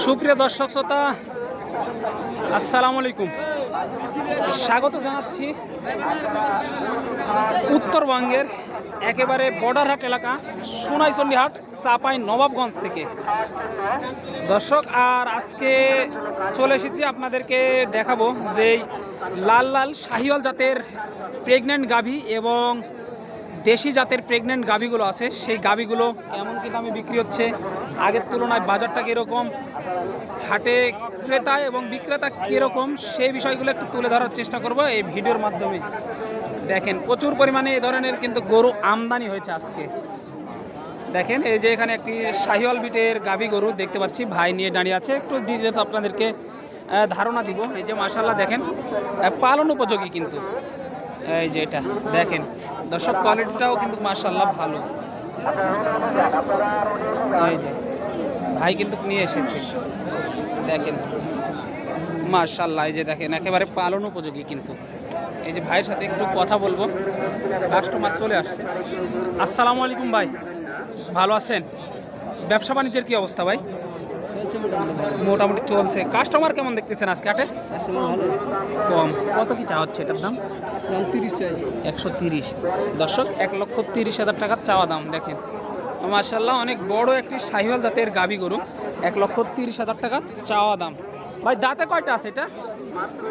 সুপ্রিয় দর্শক শ্রোতা, আসসালামু আলাইকুম। স্বাগত জানাচ্ছি উত্তরবঙ্গের একেবারে বর্ডারহাট এলাকা সোনাইচন্ডী হাট চাপাই, নবাবগঞ্জ থেকে। দর্শক, আর আজকে চলে এসেছি আপনাদেরকে দেখাবো যে লাল লাল শাহিওয়াল জাতের প্রেগনেন্ট গাভী এবং দেশি জাতের প্রেগনেন্ট গাভীগুলো আছে, সেই গাভীগুলো এমন কি দামে বিক্রি হচ্ছে? আগের তুলনায় বাজারটা কীরকম? হাটে ক্রেতা এবং বিক্রেতা কীরকম? সেই বিষয়গুলো একটু তুলে ধরার চেষ্টা করব এই ভিডিওর মাধ্যমে। দেখেন, প্রচুর পরিমাণে এই ধরনের কিন্তু গরু আমদানি হয়েছে আজকে। দেখেন, এই যে এখানে একটি শাহিওয়াল বিটের গাভী গরু দেখতে পাচ্ছি, ভাই নিয়ে দাঁড়িয়ে আছে। একটু ডিটেলস আপনাদেরকে ধারণা দিব। এই যে মাসাল্লাহ দেখেন পালন উপযোগী কিন্তু। এই যে এটা, দেখেন, দর্শক কোয়ালিটিটাও কিন্তু মাসাল্লাহ ভালো। এই যে, ভাই কিন্তু নিয়ে এসেছে। দেখেন মার্শাল্লাহ এই যে দেখেন, একেবারে পালন উপযোগী কিন্তু। এই যে ভাইয়ের সাথে একটু কথা বলব। কাস্টমার চলে আসছে। আসসালামু আলাইকুম ভাই, ভালো আছেন? ব্যবসা বাণিজ্যের কী অবস্থা ভাই? মোটামুটি চলছে। কাস্টমার কেমন দেখতেছেন আজকে আটে কম। কত কি চা হচ্ছে এটার দাম? তিরিশ একশো তিরিশ। দর্শক এক লক্ষ তিরিশ হাজার টাকার চাওয়া দাম দেখেন। মার্শাল্লাহ অনেক বড় একটি সাহিওয়াল জাতের গাবি গরু। এক লক্ষ তিরিশ হাজার টাকা চাওয়া দাম। ভাই দাঁতে কয়টা আছে এটা?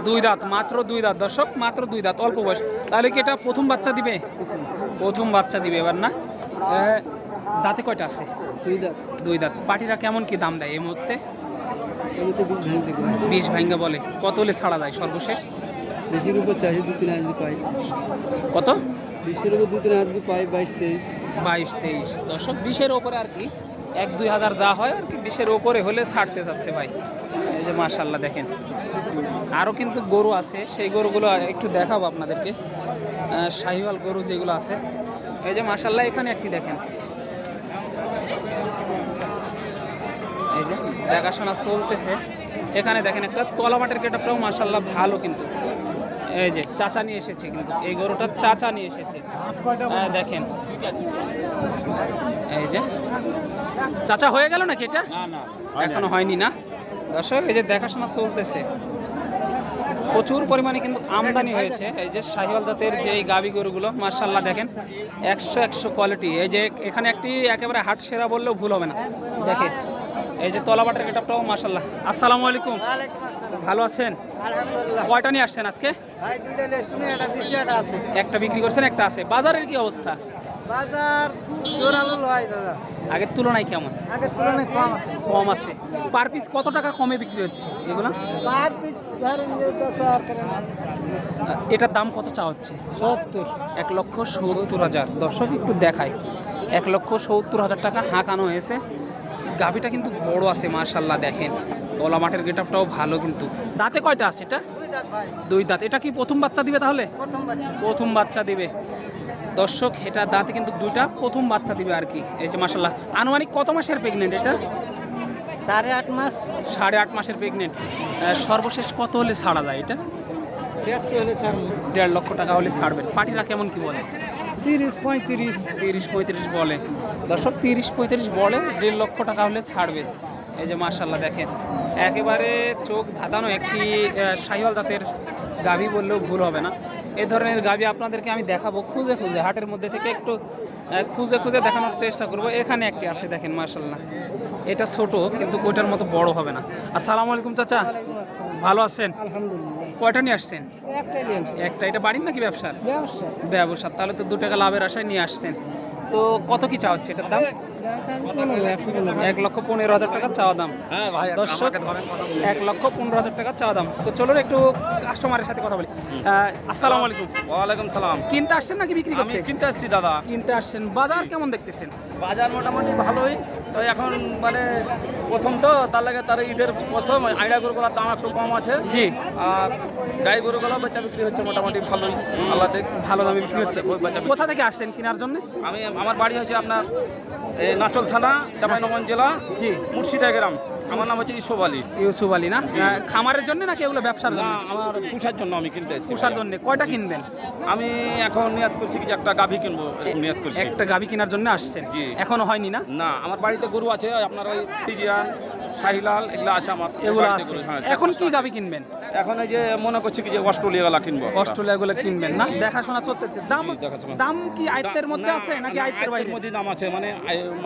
দুই দাঁত মাত্র দুই দাঁত। দর্শক মাত্র দুই দাঁত অল্প বয়স। তাহলে কি এটা প্রথম বাচ্চা দিবে? প্রথম বাচ্চা দিবে এবার না? দাঁতে কয়টা আছে? দুই দাঁত। দুই দাঁত। পাটিরা কেমন কি দাম দেয় এই মুহূর্তে? বিষ ভাঙ্গা বলে। কত হলে ছাড়া যায় সর্বশেষ? বেশির উপর চাষি দু তিন হাজার পাই কত? বিশের উপর দু তিন হাজার পাই বাইশ তেইশ। বাইশ তেইশ। দশক বিশের ওপরে আর কি। এক দুই হাজার যা হয় আর কি বিশের ওপরে হলে ছাড়তে চাচ্ছে ভাই। এই যে মার্শাল্লাহ দেখেন। আরও কিন্তু গরু আছে। সেই গরুগুলো একটু দেখাবো আপনাদেরকে। শাহিওয়াল গরু যেগুলো আছে। এই যে মাশাল্লাহ এখানে একটি দেখেন এই যে দেখাশোনা চলতেছে। এখানে দেখেন একটা তলাবাটের গেটআপটাও মাশাল্লাহ ভালো কিন্তু। এই যে চাচা নিয়ে এসেছে কিন্তু এই গরুটা চাচা নিয়ে এসেছে। হ্যাঁ, দেখেন। এই যে। চাচা হয়ে গেল নাকি এটা? এখনও হয়নি না? দর্শক এই যে দেখাশোনা চলতেছে। প্রচুর পরিমাণে কিন্তু আমদানি হয়েছে। এই যে শাহিওয়াল জাতের যে এই গাবি গরুগুলো মার্শাল্লাহ দেখেন একশো একশো কোয়ালিটি এই যে এখানে একটি একেবারে হাট সেরা বললেও ভুল হবে না। দেখেন এই যে তলাবাটের গেটআপটাও মার্শাল্লাহ আসসালামু আলাইকুম। ভালো আছেন? আলহামদুলিল্লাহ। কয়টা নিয়ে আসছেন আজকে? ভাই দুইটা লেসুনে একটা দিছি একটা আছে। একটা বিক্রি করছেন একটা আছে। বাজারের কি অবস্থা? বাজার আগের তুলনায় কেমন? আগের তুলনায় কম আছে। কম আছে। পার পিস কত টাকা কমে বিক্রি হচ্ছে? এগুলো? পার পিস এটার দাম কত চা হচ্ছে? সত্তর। এক লক্ষ সত্তর হাজার। দর্শক একটু দেখায় এক লক্ষ সত্তর হাজার টাকা হাঁকানো হয়েছে। গাভিটা কিন্তু বড় আছে মার্শাল্লাহ দেখেন। তলা মাঠের গেটআপটাও ভালো কিন্তু। দাঁতে কয়টা আছে এটা? দুই দাঁত এটা কি প্রথম বাচ্চা দিবে তাহলে? প্রথম বাচ্চা। দিবে। দর্শক এটা দাঁতে কিন্তু দুইটা প্রথম বাচ্চা দিবে আর কি। এই যে মার্শাল্লাহ আনুমানিক কত মাসের প্রেগনেন্ট এটা? সাড়ে আট মাস। সাড়ে আট মাসের প্রেগনেন্ট সর্বশেষ কত হলে ছাড়া যায় এটা? দেড় লক্ষ টাকা হলে ছাড়বেন। পাটিরা কেমন কি বলে? তিরিশ পঁয়ত্রিশ। তিরিশ পঁয়ত্রিশ বলে। দর্শক তিরিশ পঁয়ত্রিশ বলে দেড় লক্ষ টাকা হলে ছাড়বে এই যে মার্শাল্লাহ দেখেন একেবারে চোখ ধাঁধানো একটি সাহিওয়াল জাতের গাভী বললেও ভুল হবে না। এ ধরনের গাভী আপনাদেরকে আমি দেখাবো খুঁজে খুঁজে হাটের মধ্যে থেকে একটু খুঁজে খুঁজে দেখানোর চেষ্টা করব। এখানে একটি আছে দেখেন মার্শাল্লাহ এটা ছোট কিন্তু ওইটার মতো বড় হবে না। আসসালামু আলাইকুম চাচা। ভালো আছেন? আলহামদুলিল্লাহ। কয়টা নিয়ে আসছেন? একটা এটা বাড়ির নাকি ব্যবসার? ব্যবসা ব্যবসা তাহলে তো দু টাকা লাভের আশায় নিয়ে আসছেন। তো কত কি চা হচ্ছে এটার দাম? এক লক্ষ পনেরো হাজার টাকা চাওয়া দাম। হ্যাঁ দর্শক এক লক্ষ পনেরো হাজার টাকা চাওয়া দাম। তো চলুন একটু কাস্টমারের সাথে কথা বলি। আসসালামু আলাইকুম। ওয়ালাইকুম সালাম। কিনতে আসছেন নাকি বিক্রি করতে? কিনতে আসছি দাদা। কিনতে আসছেন। বাজার কেমন দেখতেছেন? বাজার মোটামুটি ভালোই। তো এখন মানে প্রথম তো তার লাগে তার ঈদের প্রথম। আইডা গরুগুলোর দাম একটু কম আছে। জি। আর গাই গরুগুলো বেচা বিক্রি হচ্ছে মোটামুটি ভালোই। আল্লাহ ভালো দামে বিক্রি হচ্ছে। কোথা থেকে আসছেন কেনার জন্য? আমি আমার বাড়ি হচ্ছে আপনার নাচল থানা চাঁপাইনগঞ্জ জেলা জি। মুর্শিদা গ্রাম আমার নাম হচ্ছে ইসব আলী। ইউসুফ আলী না? খামারের জন্য নাকি এগুলো ব্যবসার জন্য? আমার পুষার জন্য আমি কিনতে এসেছি পোষার জন্য। কয়টা কিনবেন? আমি এখন নিয়াত করছি কি যে একটা গাভী কিনবো নিয়াত করছি। একটা গাবি কেনার জন্য আসছেন? জি। এখনও হয়নি না? না আমার বাড়িতে গরু আছে আপনার ওই ফিজিয়ান শাহিলাল এগুলো আছে আমার। এগুলো আছে। হ্যাঁ, এখন কি গাবি কিনবেন? এখন এই যে মনে করছি কি যে অস্ট্রেলিয়া গলা কিনবো। অস্ট্রেলিয়া গুলো কিনবেন না? দেখাশোনা চলতেছে। দাম দাম কি আয়ত্তের মধ্যে আছে নাকি আয়ত্তের বাইরে? মধ্যে দাম আছে মানে